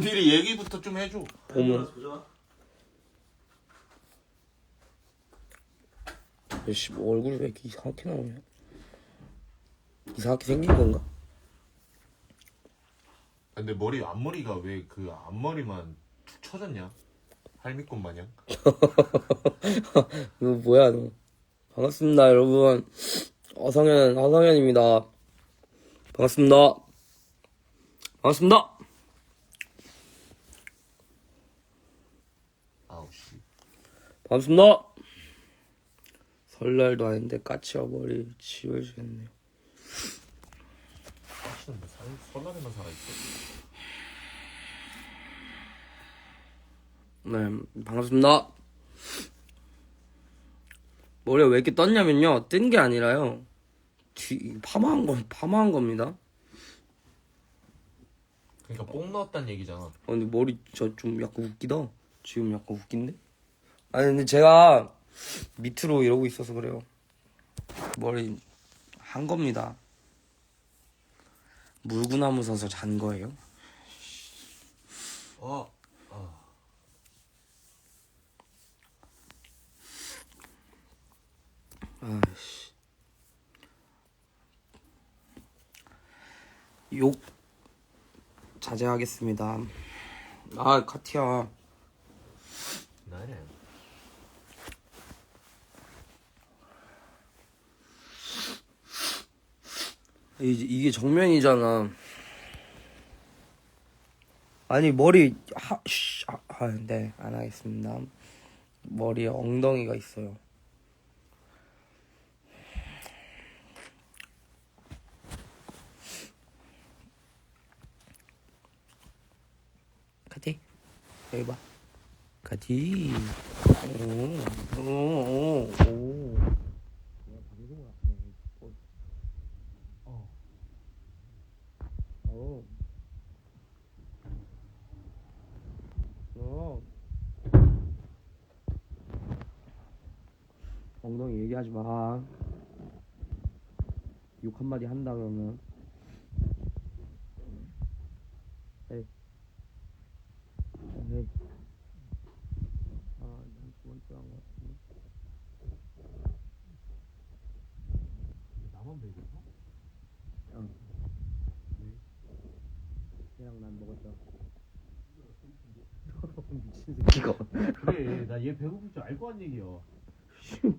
미리 얘기부터 좀 해줘. 봄은 보자. 씨, 뭐 얼굴이 왜 이렇게 이상하게 나오냐? 이상하게 생긴 건가? 근데 머리 앞머리가 왜 그 앞머리만 툭 쳐졌냐? 할미꽃 마냥. 이거 뭐야 너? 반갑습니다 여러분. 어성현 어성현입니다. 반갑습니다. 반갑습니다. 아우 씨. 반갑습니다. 설날도 아닌데 까치와 머리 지워주겠네요. 사실은 뭐 살, 설날에만 살아있어. 네, 반갑습니다. 머리가 왜 이렇게 떴냐면요. 뜬 게 아니라요. 뒤, 파마한 거, 파마한 겁니다. 그러니까 뽕 넣었단 얘기잖아. 어, 근데 머리 저 좀 약간 웃기다. 지금 약간 웃긴데? 아니, 근데 제가 밑으로 이러고 있어서 그래요. 머리 한 겁니다. 물구나무 서서 잔 거예요. 어. 아. 아이씨. 욕 자제하겠습니다. 아, 카티야. 이, 이게 정면이잖아. 아니, 머리, 하, 씨, 아, 아, 네, 안 하겠습니다. 머리에 엉덩이가 있어요. 카티, 여기 봐. 카티. 오, 오, 오, 오. 어. 어. 엉덩이 얘기하지 마. 욕 한마디 한다 그러면. 에이. 에이. 아, 난두 번째 한거 같은데. 나만 배고파? 걔랑 난 먹었죠. 미친 새끼가. 그래, 나 얘 배고플 줄 알고 한 얘기야.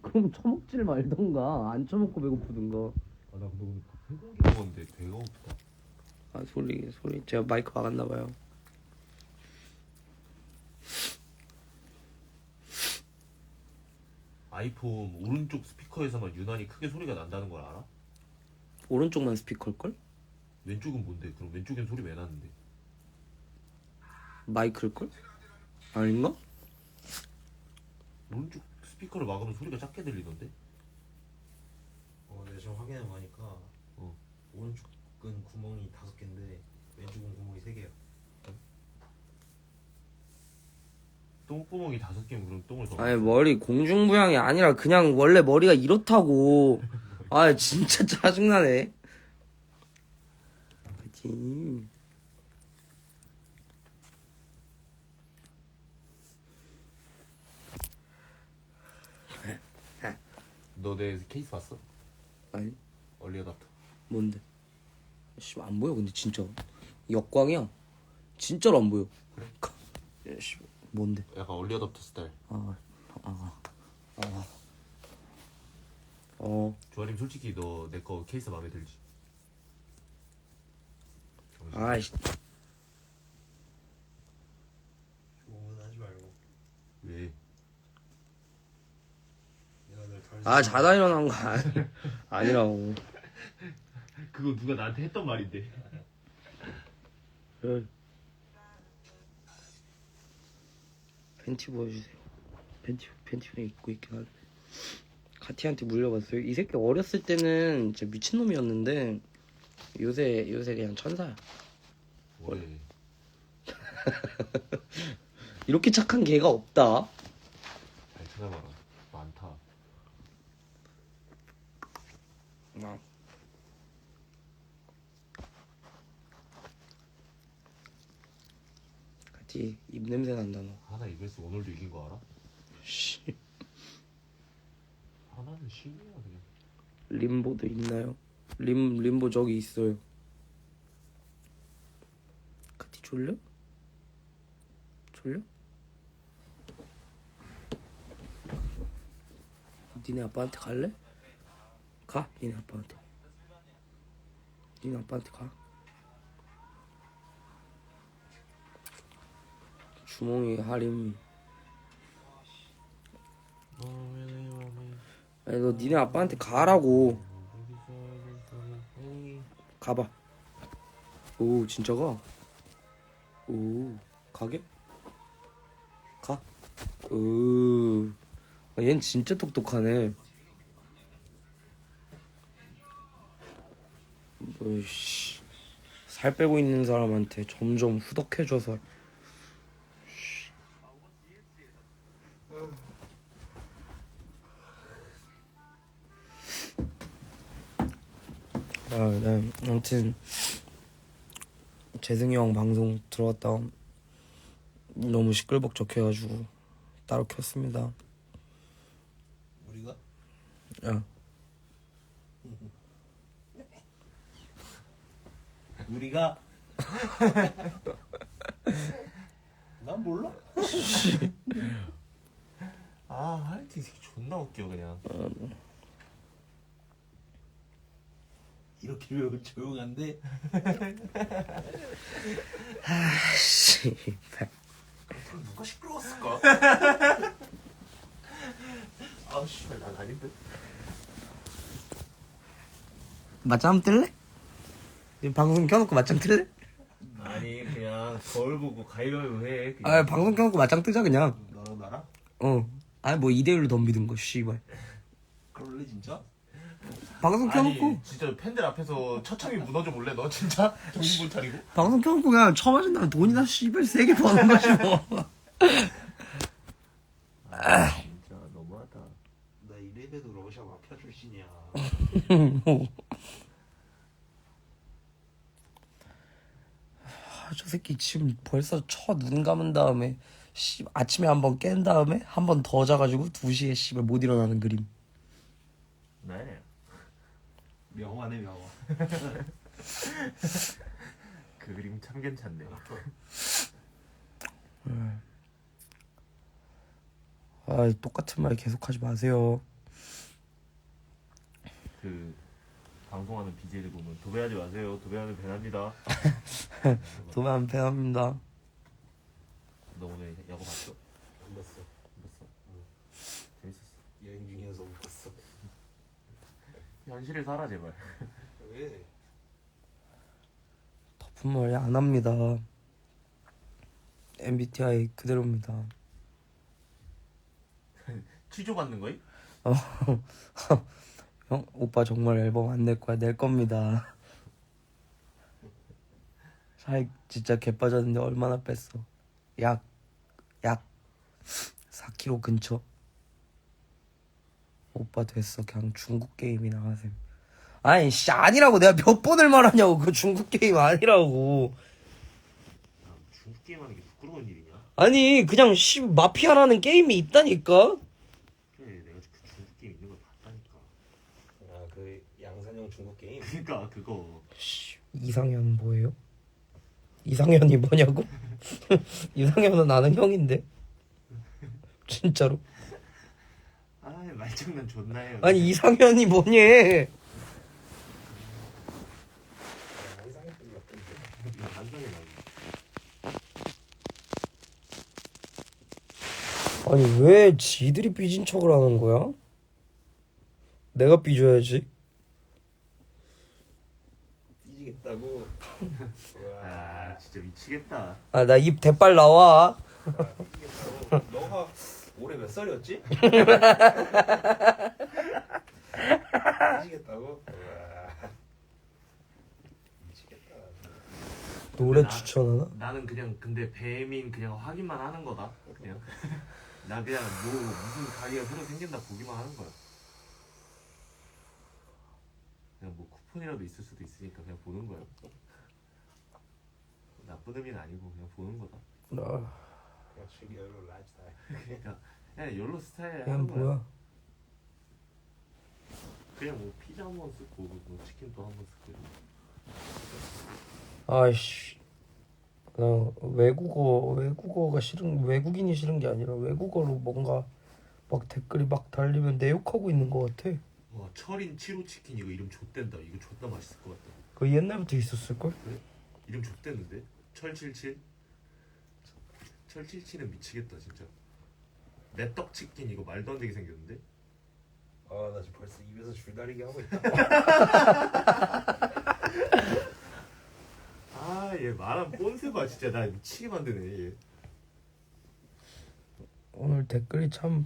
그럼 처먹질 말던가 안 처먹고 배고프든가. 아, 나 근데 오늘 세 공기 먹었는데 배가 고프다. 아 소리 소리 제가 마이크 막았나 봐요. 아이폰 오른쪽 스피커에서만 유난히 크게 소리가 난다는 걸 알아? 오른쪽만 스피커일 걸? 왼쪽은 뭔데? 그럼 왼쪽엔 소리 왜 나는데? 마이크일 걸? 아닌가? 오른쪽 스피커를 막으면 소리가 작게 들리던데? 어, 내가 지금 확인해 보니까 어. 오른쪽은 구멍이 다섯 개인데 왼쪽은 구멍이 세 개야. 똥구멍이 다섯 개면 그럼 똥을 더 아니 머리 공중부양이 아니라 그냥 원래 머리가 이렇다고. 아 진짜 짜증나네. 파이 너내 케이스 봤어? 아니 얼리 어답터 뭔데? 씨안 보여 근데 진짜 역광이야. 진짜로 안 보여. 야, 씨 뭔데? 약간 얼리 어답터 스타일 아, 아, 아. 어, 조아님 솔직히 너 내 거 케이스 마음에 들지? 아이씨. 주문하지 말고 왜? 아, 자다 일어난 거 아니, 아니라고. 그거 누가 나한테 했던 말인데 그래. 팬티 보여주세요. 팬티, 팬티는 입고 있긴 한데. 카티한테 물려봤어요. 이 새끼 어렸을 때는 진짜 미친 놈이었는데, 요새, 요새 그냥 천사야. 왜? 이렇게 착한 개가 없다. 잘 찾아봐라 많다 아. 카티 입 냄새 난다 너. 하나 이글스 오늘도 이긴 거 알아? 씨. 하나는 신이야 그냥 림보도 있나요? 림 림보 저기 있어요. 카티 졸려? 졸려? 니네 아빠한테 갈래? 가, 니네 아빠한테. 니네 아빠한테 가. 주몽이 하림. 아니 너 니네 아빠한테 가라고. 가봐. 오 진짜 가. 오 가게? 가. 오. 아, 얜 진짜 똑똑하네. 뭐씨. 살 빼고 있는 사람한테 점점 후덕해져서. 아, 네. 아무튼 재승이 형 방송 들어갔다 너무 시끌벅적해가지고 따로 켰습니다. 우리가 야, 우리가 난 몰라. 아 하여튼 이 새끼 존나 웃겨 그냥 이렇게 배우면 조용한데 씨. 누가 시끄러웠을까? 아우 씨발 난 아닌데 맞짱 뜰래? 지금 방송 켜놓고 맞짱 뜰래? 아니 그냥 거울 보고 가위바위보 해 그냥. 아 방송 켜놓고 맞짱 뜨자 그냥. 너랑 나랑 어. 아니 뭐 2대1로 덤비든 거 씨발. 그럴래 진짜? 방송 켜놓고 아니 진짜 팬들 앞에서 처참히 무너져 볼래 너 진짜? 정신 못 차리고? 방송 켜놓고 그냥 쳐맞은 다음 돈이나 씨발 세게 버는 거지 뭐. 진짜 너무하다 나 이래봬도 러시아 마피아 출신이야. 아, 저 새끼 지금 벌써 쳐눈 감은 다음에 씨 아침에 한 번 깬 다음에 한 번 더 자가지고 2시에 씨발 못 일어나는 그림. 네 명화네 명화. 그 그림 참 괜찮네 아 똑같은 말 계속하지 마세요. 그 방송하는 BJ들 보면 도배하지 마세요 도배하면 배납니다 도면 배합니다. 너 오늘 야구 봤어? 안 봤어. 봤어? 재밌었어 여행 중이어서 못 봤어. 현실을 살아 제발 왜? 덮은 머리 안 합니다. MBTI 그대로입니다. 취조 받는 거임? 형 오빠 정말 앨범 안 낼 거야 낼 겁니다. 살 진짜 개 빠졌는데 얼마나 뺐어? 약 약 4kg 근처. 오빠 됐어 그냥 중국 게임이나 하셈. 아니 씨 아니라고 내가 몇 번을 말하냐고 그 중국 게임 아니라고. 아, 중국 게임 하는 게 부끄러운 일이냐? 아니 그냥 씨 마피아라는 게임이 있다니까. 그래 내가 그 중국 게임 있는 걸 봤다니까 아 그 양산형 중국 게임. 그니까 그거 씨, 이상현 뭐예요? 이상현이 뭐냐고? 이상현은 나는 형인데 진짜로 아 말장난 존나 해요 아니 이상현이 뭐니? 아니 왜 지들이 삐진 척을 하는 거야? 내가 삐져야지 삐지겠다고. 와. 아 진짜 미치겠다 아 나 입 대빨 나와 삐지겠다고. 너가 올해 몇 살이었지? 삐지겠다고. 와. 미치겠다. 노래 나- 추천하나? 나는 그냥 근데 뱀인 그냥 확인만 하는 거다 그냥 나 그냥 뭐 무슨 가게가 새로 생긴다 보기만 하는 거야 그냥 뭐 쿠폰이라도 있을 수도 있으니까 그냥 보는 거야 나쁜 의미는 아니고 그냥 보는 거다 아, 그렇지 여러 라이프스타일 그러니까 그냥 욜로 스타일 그냥 하는 거야. 뭐야? 그냥 뭐 피자 한 번 쓰고 뭐 치킨 또한번 쓰고 아이씨. 그냥 외국어 외국어가 싫은 외국인이 싫은 게 아니라 외국어로 뭔가 막 댓글이 막 달리면 내 욕하고 있는 것 같아. 와 철인 7호 치킨 이거 이름 좆된다 이거 존나 맛있을 것 같다 그 옛날부터 있었을 걸? 이름 좆됐는데 철77 철77은 미치겠다 진짜 내 떡 치킨 이거 말도 안 되게 생겼는데 아 나 지금 벌써 입에서 줄다리기 하고 있다 아 얘 말한 꼰세 봐 진짜 나 미치게 만드네 얘 오늘 댓글이 참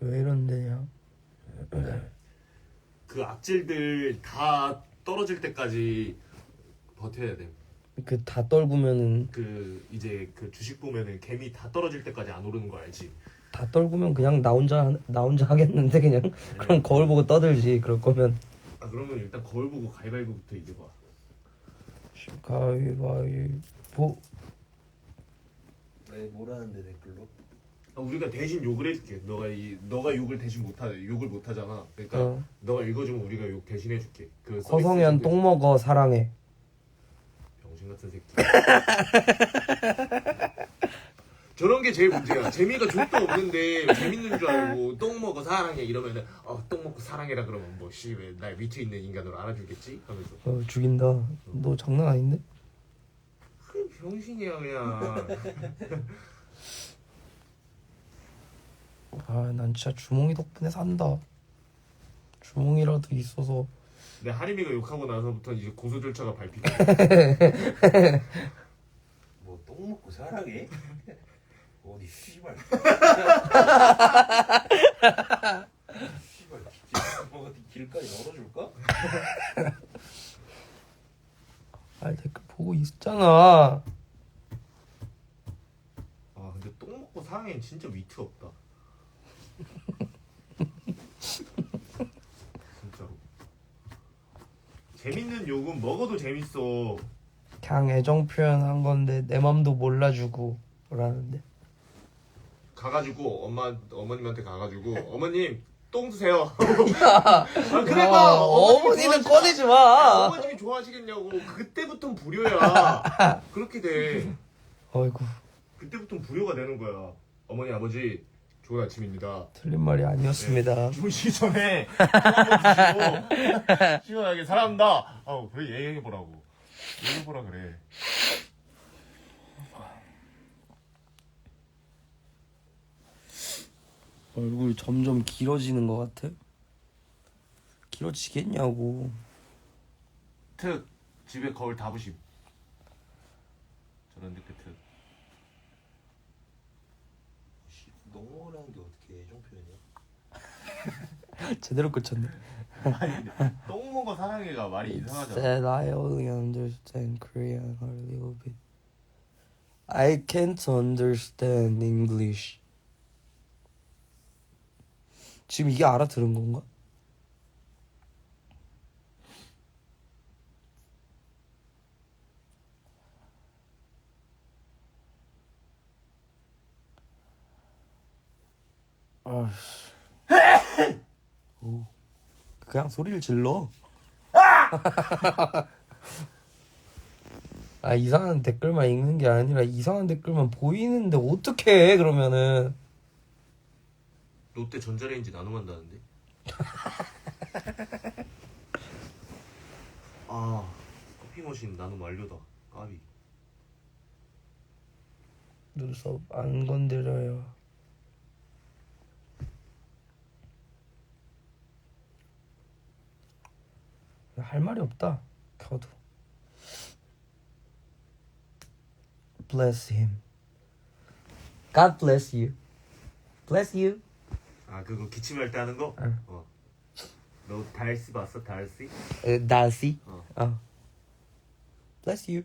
왜 이런 데냐? 그 악질들 다 떨어질 때까지 버텨야 돼. 그 다 떨구면은 그 이제 그 주식 보면은 개미 다 떨어질 때까지 안 오르는 거 알지? 다 떨구면 그냥 나 혼자 나 혼자 하겠는데 그냥 그럼 거울 보고 떠들지 그럴 거면 아 그러면 일단 거울 보고 가위바위보부터 이겨봐. 가위바위보 왜 뭐라는데 댓글로? 아, 우리가 대신 욕을 해줄게. 너가 이 너가 욕을 대신 못하 욕을 못하잖아. 그러니까 어. 너가 읽어주면 우리가 욕 대신 해줄게. 그 서비스 허성현 정도 똥 먹어 사랑해 병신 같은 새끼. 저런 게 제일 문제야. 재미가 족도 없는데 재밌는 줄 알고 똥 먹어 사랑해 이러면은 어똥 먹고 사랑해라 그러면 뭐씨왜날 밑에 있는 인간으로 알아주겠지 하면서 어 죽인다 너 장난 아닌데? 그 병신이야 그냥. 아 난 진짜 주몽이 덕분에 산다 주몽이라도 있어서 근데 하림이가 욕하고 나서부터 이제 고소 절차가 밟히고. 뭐 똥 먹고 사랑해? 어디 씨발 씨발 뭐 어디 길까지 열어줄까? 아 댓글 보고 있잖아 아 근데 똥 먹고 사랑해 진짜 위트 없다. 진짜로. 재밌는 욕은 먹어도 재밌어. 그냥 애정 표현한 건데 내 맘도 몰라주고 라는데 가가지고 엄마 어머님한테 가가지고 어머님 똥 드세요. 아 그래봐. 아, 어머니는 좋아하시- 꺼내지 마 어머님이 좋아하시겠냐고. 그때부터 불효야. 그렇게 돼. 어이구 그때부터 불효가 되는 거야. 어머니 아버지 좋은 아침입니다. 틀린 말이 아니었습니다 주무시기 전에 한번 드시고 시원하게 사랑한다. 어 그래 얘기해 보라고. 얘기해 보라 그래. 얼굴 점점 길어지는 것 같아 길어지겠냐고 특 집에 거울 다 부심. 저런 느낌 특. 먹으라는 게 어떻게 애정 표현이야? 제대로 꽂혔네 똥 먹어 사랑해가 말이 이상하잖아. said I only understand Korean a little bit. I can't understand English. 지금 이게 알아들은 건가? 아씨. 오. 그냥 소리를 질러. 아 이상한 댓글만 읽는 게 아니라 이상한 댓글만 보이는데 어떻게 해 그러면은 롯데 전자레인지 나눔한다는데? 아 커피 머신 나눔 완료다. 까비. 눈썹 안 건드려요. 할 말이 없다. 켜도. Bless him. God bless you. Bless you. 아 그거 기침할 때 하는 거? 응. 어. 너 달씨 봤어 달씨? 에, 달씨. 어. 어. Bless you.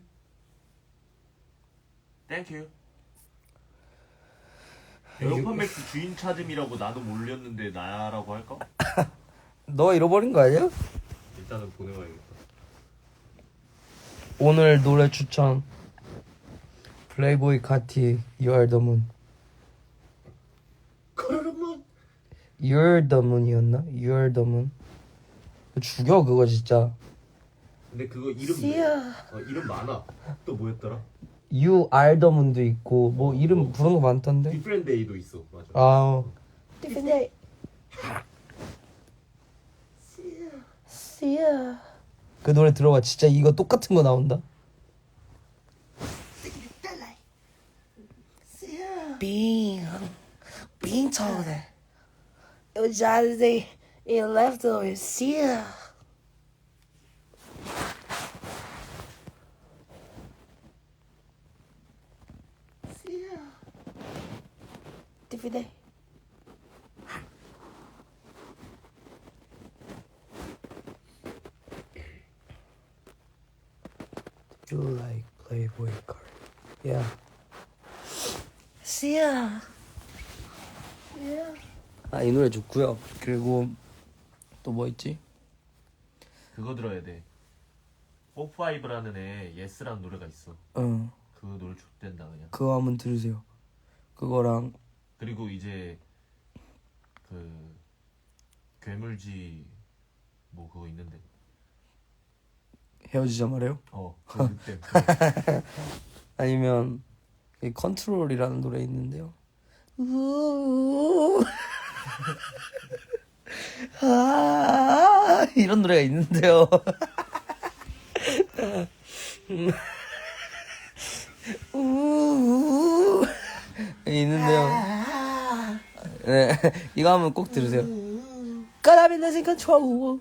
땡큐. 에어팟 맥스 주인 찾음이라고 나도 몰렸는데 나라고 할까? 너 잃어버린 거 아니야? 일단은 보내봐야겠다. 오늘 노래 추천. 플레이보이 카티 You are the moon 그러면 You're the moon이었나? You're the moon 죽여 그거 진짜 근데 그거 이름. 어, 이름 많아. 또 뭐였더라? You are the moon도 있고 뭐 이름 부른 거 많던데 디프렌 데이도 있어. 맞아. 아 그 노래 들어봐 진짜 이거 똑같은 거 나온다 just they it leftovers. Yeah. Yeah. Different day. You like Playboy card Yeah Yeah. Yeah. 아 이 노래 좋고요 그리고 또 뭐 있지? 그거 들어야 돼. 45라는 애 예스라는 노래가 있어. 응 그 노래 좋댄다 그냥. 그거 한번 들으세요 그거랑 그리고 이제 그 괴물지 뭐 그거 있는데. 헤어지자 말해요 어. 그때. 아니면 이 컨트롤이라는 노래 있는데요. 아, 이런 노래가 있는데요. 우우. 있는데요. 네, 이거 한번 꼭 들으세요. Been losing control.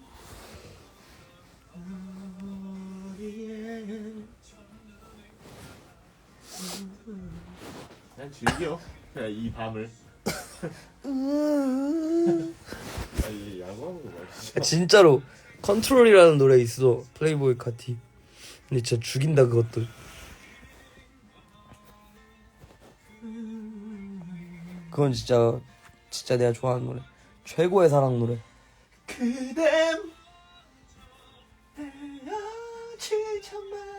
그냥 즐겨. 그냥 이 밤을. 아니 야구하는 거 말이야. 진짜로 컨트롤이라는 노래 있어. 플레이보이 카티. 근데 진짜 죽인다 그것도. 그건 진짜 진짜 내가 좋아하는 노래. 최고의 사랑 노래. 그댄 헤어지자 말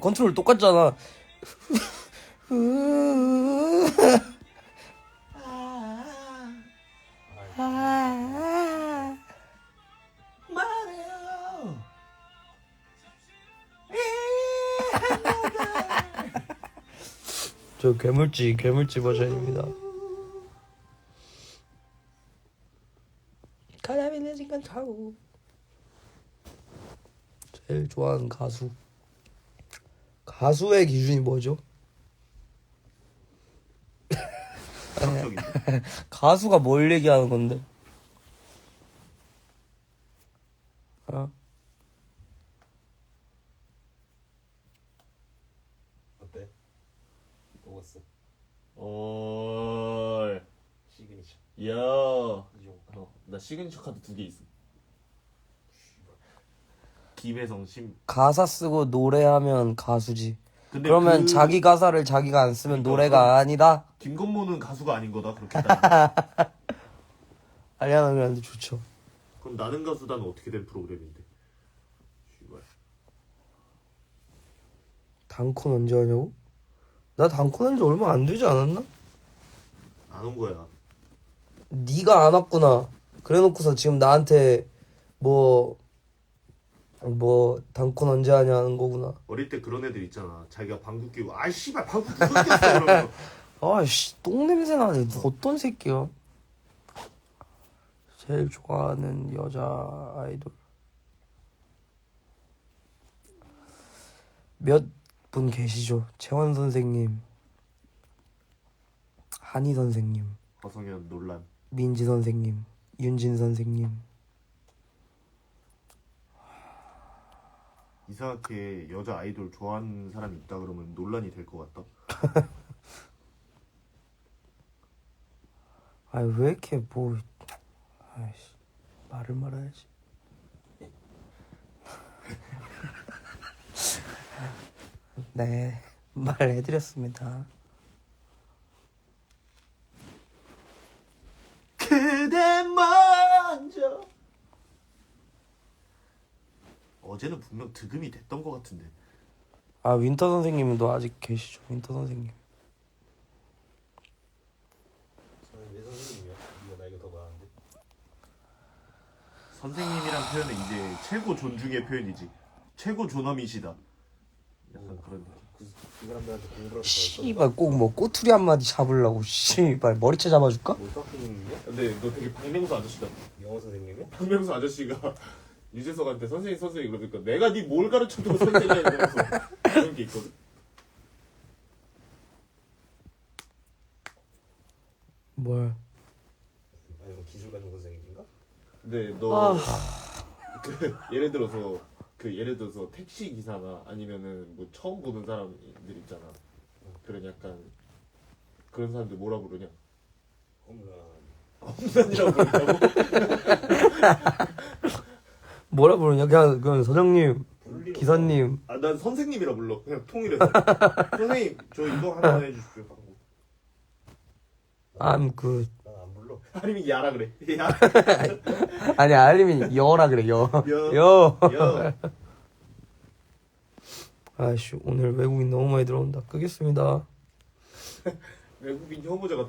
컨트롤 똑같잖아. 저 괴물지 괴물지 버전입니다. Been losing control. 제일 좋아하는 가수. 가수의 기준이 뭐죠? 가수가 뭘 얘기하는 건데? 어? 어때? 먹었어. 어. 시그니처. 야. 어, 나 시그니처 카드 두 개 있어. 김혜성 심. 가사 쓰고 노래하면 가수지. 근데 그러면 그 자기 가사를 자기가 안 쓰면 노래가 아니다. 김건모는 가수가 아닌 거다 그렇게 따지면. 알리아나 그란데 좋죠. 그럼 나는 가수다는 어떻게 된 프로그램인데? 씨발. 단콘 언제 하냐고? 나 단콘 한지 얼마 안 되지 않았나? 안 온 거야. 네가 안 왔구나. 그래놓고서 지금 나한테 뭐, 뭐, 단콘 언제 하냐 하는 거구나. 어릴 때 그런 애들 있잖아. 자기가 방귀 끼고 아 씨발 방귀 꼈어 그러면서 아씨, 똥냄새 나네. 너 어떤 새끼야? 제일 좋아하는 여자 아이돌. 몇 분 계시죠? 채원 선생님, 한희 선생님, 허성현 논란. 민지 선생님, 윤진 선생님. 이상하게 여자 아이돌 좋아하는 사람이 있다 그러면 논란이 될 것 같다. 아니 왜 이렇게 뭐 아이씨 말을 말아야지 네 말해드렸습니다 그대 먼저. 어제는 분명 득음이 됐던 것 같은데. 아 윈터 선생님도 아직 계시죠 윈터 선생님 저는 내 선생님이야. 네가 나이가 더 많은데. 선생님이란 표현은 이제 최고 존중의 표현이지. 최고 존엄이시다. 약간 그런 느낌. 그, 그 사람들한테 공부를 씨발 꼭 뭐 꼬투리 한 마디 잡으려고 씨발 머리채 잡아줄까? 뭐 선생님이야? 근데 너 되게 박명수 아저씨다. 영어 선생님이야? 박명수 아저씨가 유재석한테 선생님 선생님 그러니까 내가 네 뭘 가르쳐도 선생님이야 이러면서 그런 게 있거든. 뭘 아니면 기술가정 선생님인가? 근데 너 그, 예를 들어서 그 예를 들어서 택시 기사나 아니면은 뭐 처음 보는 사람들 있잖아. 그런 약간 그런 사람들 뭐라 부르냐? 홈런. 홈런이라고 부른다고? 뭐라 부르냐 그냥 부를 리가 기사님 아 난 선생님이라 불러. 그냥 통일해서. 선생님 저 이거 하나 해주십시오. 하고. I'm good 난 안 불러. 아니면 야라 그래. 야. 아니 알림이 여라 그래 여 여. 여. 여. 아씨 오늘 외국인 너무 많이 들어온다 끄겠습니다 외국인 혐오자 같아.